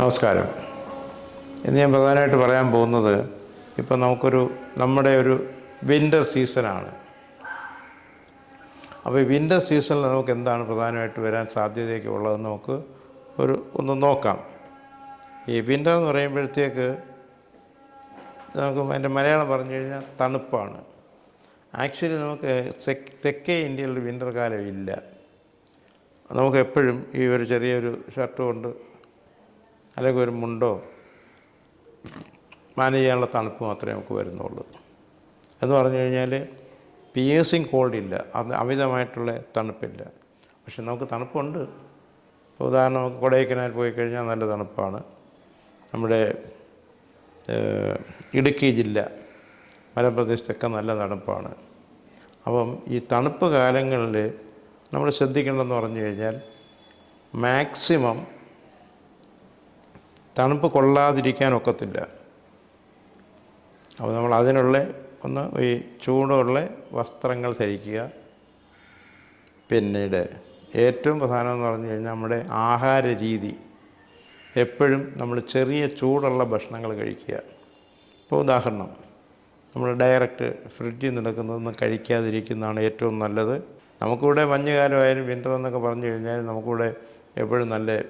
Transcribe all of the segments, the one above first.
നമസ്കാരം. ഇന്ന് ഞാൻ പ്രധാനമായിട്ട് പറയാൻ പോകുന്നത് ഇപ്പം നമുക്കൊരു നമ്മുടെ ഒരു വിന്റർ സീസണാണ് അപ്പോൾ ഈ വിന്റർ സീസണിൽ നമുക്ക് എന്താണ് പ്രധാനമായിട്ട് വരാൻ സാധ്യതയൊക്കെ ഉള്ളതെന്ന് നമുക്ക് ഒരു ഒന്ന് നോക്കാം. ഈ വിന്റർ എന്ന് പറയുമ്പോഴത്തേക്ക് നമുക്ക് അതിന്റെ മലയാളം പറഞ്ഞു കഴിഞ്ഞാൽ തണുപ്പാണ്. ആക്ച്വലി നമുക്ക് തെക്കേ ഇന്ത്യയിൽ വിന്റർ കാലം ഇല്ല. നമുക്ക് എപ്പോഴും ഈ ഒരു ചെറിയൊരു ഷർട്ട് കൊണ്ട് അല്ലെങ്കിൽ ഒരു മുണ്ടോ മാനേജ് ചെയ്യാനുള്ള തണുപ്പ് മാത്രമേ നമുക്ക് വരുന്നുള്ളൂ. എന്ന് പറഞ്ഞു കഴിഞ്ഞാൽ പിയേഴ്സിങ് കോൾഡ് ഇല്ല. അത് അമിതമായിട്ടുള്ള തണുപ്പില്ല. പക്ഷെ നമുക്ക് തണുപ്പുണ്ട്. ഉദാഹരണം നമുക്ക് കൊടൈക്കനാൽ പോയി കഴിഞ്ഞാൽ നല്ല തണുപ്പാണ്. നമ്മുടെ ഇടുക്കി ജില്ല മലപ്രദേശത്തൊക്കെ നല്ല തണുപ്പാണ്. അപ്പം ഈ തണുപ്പ് കാലങ്ങളിൽ നമ്മൾ ശ്രദ്ധിക്കേണ്ടതെന്ന് പറഞ്ഞു കഴിഞ്ഞാൽ മാക്സിമം തണുപ്പ് കൊള്ളാതിരിക്കാൻ ഒക്കത്തില്ല. അപ്പോൾ നമ്മൾ അതിനുള്ള ഒന്ന് ഈ ചൂടുള്ള വസ്ത്രങ്ങൾ ധരിക്കുക. പിന്നീട് ഏറ്റവും പ്രധാനമെന്ന് പറഞ്ഞു കഴിഞ്ഞാൽ നമ്മുടെ ആഹാര രീതി. എപ്പോഴും നമ്മൾ ചെറിയ ചൂടുള്ള ഭക്ഷണങ്ങൾ കഴിക്കുക. ഇപ്പോൾ ഉദാഹരണം നമ്മൾ ഡയറക്റ്റ് ഫ്രിഡ്ജിൽ നിന്ന് എടുക്കുന്നതൊന്നും കഴിക്കാതിരിക്കുന്നതാണ് ഏറ്റവും നല്ലത്. നമുക്കിവിടെ മഞ്ഞുകാലമായാലും വിന്റർ എന്നൊക്കെ പറഞ്ഞു കഴിഞ്ഞാൽ നമുക്കിവിടെ എപ്പോഴും നല്ല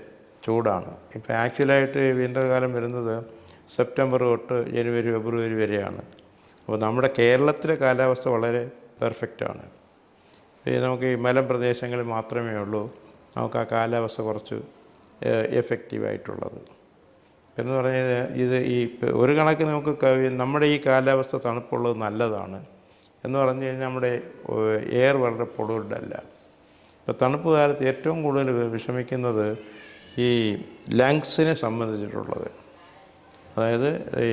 ചൂടാണ്. ഇപ്പോൾ ആക്ച്വലായിട്ട് വിന്റർ കാലം വരുന്നത് സെപ്റ്റംബർ തൊട്ട് ജനുവരി ഫെബ്രുവരി വരെയാണ്. അപ്പോൾ നമ്മുടെ കേരളത്തിലെ കാലാവസ്ഥ വളരെ പെർഫെക്റ്റാണ് നമുക്ക് ഈ മലമ്പ്രദേശങ്ങളിൽ മാത്രമേ ഉള്ളൂ. നമുക്ക് ആ കാലാവസ്ഥ കുറച്ച് എഫക്റ്റീവായിട്ടുള്ളത് എന്ന് പറഞ്ഞാൽ ഇത് ഈ ഒരു കണക്കിന് നമുക്ക് നമ്മുടെ ഈ കാലാവസ്ഥ തണുപ്പുള്ളത് നല്ലതാണ്. എന്ന് പറഞ്ഞു കഴിഞ്ഞാൽ നമ്മുടെ എയർ വളരെ പൊള്യൂഡ് അല്ല ഇപ്പോൾ തണുപ്പ് കാലത്ത് ഏറ്റവും കൂടുതൽ വിഷമിക്കുന്നത് ഈ ലങ്സിനെ സംബന്ധിച്ചിട്ടുള്ളത്. അതായത് ഈ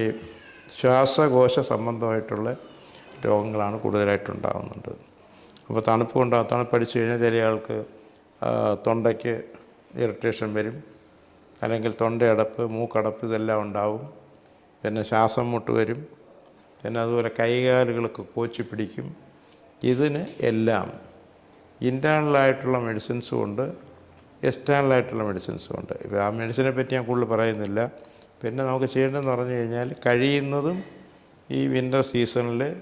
ശ്വാസകോശ സംബന്ധമായിട്ടുള്ള രോഗങ്ങളാണ് കൂടുതലായിട്ടുണ്ടാകുന്നുണ്ട് അപ്പോൾ തണുപ്പ് കൊണ്ടാകും തണുപ്പടിച്ചു കഴിഞ്ഞാൽ ചില ആൾക്ക് തൊണ്ടയ്ക്ക് ഇറിറ്റേഷൻ വരും. അല്ലെങ്കിൽ തൊണ്ടയടപ്പ് മൂക്കടപ്പ് ഇതെല്ലാം ഉണ്ടാവും. പിന്നെ ശ്വാസം മുട്ട് വരും. പിന്നെ അതുപോലെ കൈകാലുകൾക്ക് കോച്ചി പിടിക്കും. ഇതിന് എല്ലാം ഇന്റേർണലായിട്ടുള്ള മെഡിസിൻസും ഉണ്ട് എക്സ്റ്റേണലായിട്ടുള്ള മെഡിസിൻസും ഉണ്ട്. ഇപ്പോൾ ആ മെഡിസിനെ പറ്റി ഞാൻ കൂടുതൽ പറയുന്നില്ല. പിന്നെ നമുക്ക് ചെയ്യേണ്ടതെന്ന് പറഞ്ഞു കഴിഞ്ഞാൽ കഴിയുന്നതും ഈ വിന്റർ സീസണിൽ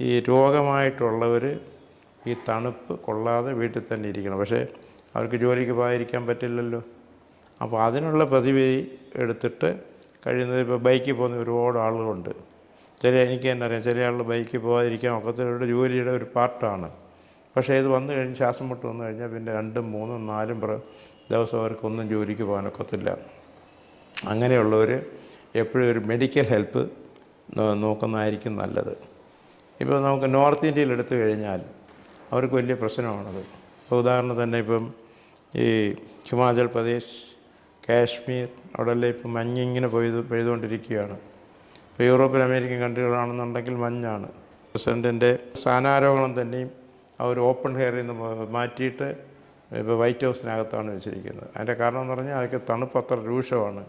ഈ രോഗമായിട്ടുള്ളവർ ഈ തണുപ്പ് കൊള്ളാതെ വീട്ടിൽ തന്നെ ഇരിക്കണം. പക്ഷേ അവർക്ക് ജോലിക്ക് പോകാതിരിക്കാൻ പറ്റില്ലല്ലോ. അപ്പോൾ അതിനുള്ള പ്രതിവിധി എടുത്തിട്ട് കഴിയുന്നത് ഇപ്പോൾ ബൈക്കിൽ പോകുന്ന ഒരുപാട് ആളുകളുണ്ട്. ചില എനിക്ക് തന്നെ അറിയാം ചില ആളുകൾ ബൈക്കിൽ പോകാതിരിക്കാൻ ഒക്കത്തിലുള്ള ജോലിയുടെ ഒരു പാർട്ടാണ്. പക്ഷേ ഇത് വന്നു കഴിഞ്ഞ് ശ്വാസം മുട്ട് വന്നു കഴിഞ്ഞാൽ പിന്നെ രണ്ടും മൂന്നും നാലും പ്ര ദിവസം അവർക്കൊന്നും ജോലിക്ക് പോകാനൊക്കത്തില്ല. അങ്ങനെയുള്ളവർ എപ്പോഴും ഒരു മെഡിക്കൽ ഹെൽപ്പ് നോക്കുന്നതായിരിക്കും നല്ലത്. ഇപ്പോൾ നമുക്ക് നോർത്ത് ഇന്ത്യയിൽ എടുത്തു കഴിഞ്ഞാൽ അവർക്ക് വലിയ പ്രശ്നമാണത്. ഇപ്പോൾ ഉദാഹരണം തന്നെ ഇപ്പം ഈ ഹിമാചൽ പ്രദേശ് കാശ്മീർ അവിടെല്ലാം ഇപ്പം മഞ്ഞിങ്ങനെ പെയ്ത് പെയ്തുകൊണ്ടിരിക്കുകയാണ്. ഇപ്പോൾ യൂറോപ്യൻ അമേരിക്കൻ കൺട്രികളാണെന്നുണ്ടെങ്കിൽ മഞ്ഞാണ്. പ്രസിഡന്റിന്റെ സ്ഥാനാരോഹണം തന്നെയും അവർ ഓപ്പൺ ഹെയറിൽ നിന്ന് മാറ്റിയിട്ട് ഇപ്പോൾ വൈറ്റ് ഹൗസിനകത്താണ് വെച്ചിരിക്കുന്നത്. അതിന്റെ കാരണം എന്ന് പറഞ്ഞാൽ അതൊക്കെ തണുപ്പ് അത്ര രൂക്ഷമാണ്.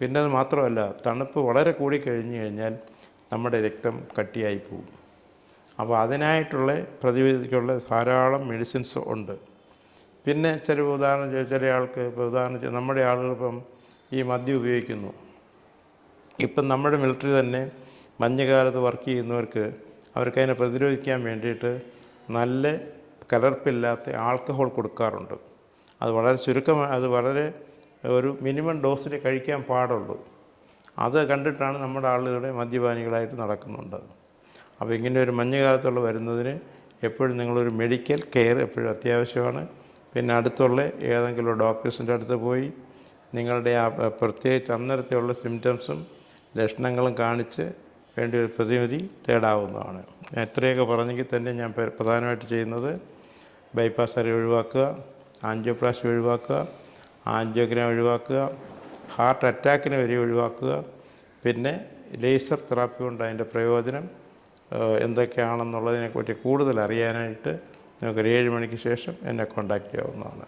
പിന്നെ അത് മാത്രമല്ല തണുപ്പ് വളരെ കൂടി കഴിഞ്ഞു കഴിഞ്ഞാൽ നമ്മുടെ രക്തം കട്ടിയായി പോകും. അപ്പോൾ അതിനായിട്ടുള്ള പ്രതിവിധിക്കുള്ള ധാരാളം മെഡിസിൻസ് ഉണ്ട്. പിന്നെ ചില ഉദാഹരണം ചില ആൾക്ക് ഇപ്പോൾ ഉദാഹരണം നമ്മുടെ ആളുകൾ ഇപ്പം ഈ മദ്യം ഉപയോഗിക്കുന്നു. ഇപ്പം നമ്മുടെ മിലിറ്ററി തന്നെ മഞ്ഞുകാലത്ത് വർക്ക് ചെയ്യുന്നവർക്ക് അവർക്കതിനെ പ്രതിരോധിക്കാൻ വേണ്ടിയിട്ട് നല്ല കലർപ്പില്ലാത്ത ആൾക്കഹോൾ കൊടുക്കാറുണ്ട്. അത് വളരെ ചുരുക്കം അത് വളരെ ഒരു മിനിമം ഡോസിൽ കഴിക്കാൻ പാടുള്ളൂ. അത് കണ്ടിട്ടാണ് നമ്മുടെ ആളുകളുടെ മദ്യപാനികളായിട്ട് നടക്കുന്നുണ്ട്. അപ്പോൾ ഇങ്ങനെ ഒരു മഞ്ഞുകാലത്തുള്ള വരുന്നതിന് എപ്പോഴും നിങ്ങളൊരു മെഡിക്കൽ കെയർ എപ്പോഴും അത്യാവശ്യമാണ്. പിന്നെ അടുത്തുള്ള ഏതെങ്കിലും ഡോക്ടേഴ്സിന്റെ അടുത്ത് പോയി നിങ്ങളുടെ ആ പ്രത്യേകിച്ച് അന്നേരത്തെയുള്ള സിംറ്റംസും ലക്ഷണങ്ങളും കാണിച്ച് വേണ്ടി ഒരു പ്രതിവിധി തേടാവുന്നതാണ്. ഞാൻ ഇത്രയൊക്കെ പറഞ്ഞെങ്കിൽ തന്നെ ഞാൻ പ്രധാനമായിട്ട് ചെയ്യുന്നത് ബൈപ്പാസ് സർജറി ഒഴിവാക്കുക ആൻജിയോപ്ലാസ്റ്റി ഒഴിവാക്കുക ആൻജിയോഗ്രാം ഒഴിവാക്കുക ഹാർട്ട് അറ്റാക്കിനെ വരെ ഒഴിവാക്കുക പിന്നെ ലേസർ തെറാപ്പി കൊണ്ട് അതിന്റെ പ്രയോജനം എന്തൊക്കെയാണെന്നുള്ളതിനെപ്പറ്റി കൂടുതൽ അറിയാനായിട്ട് നിങ്ങൾക്ക് ഒരു ഏഴ് മണിക്ക് ശേഷം എന്നെ കോണ്ടാക്റ്റ് ചെയ്യാവുന്നതാണ്.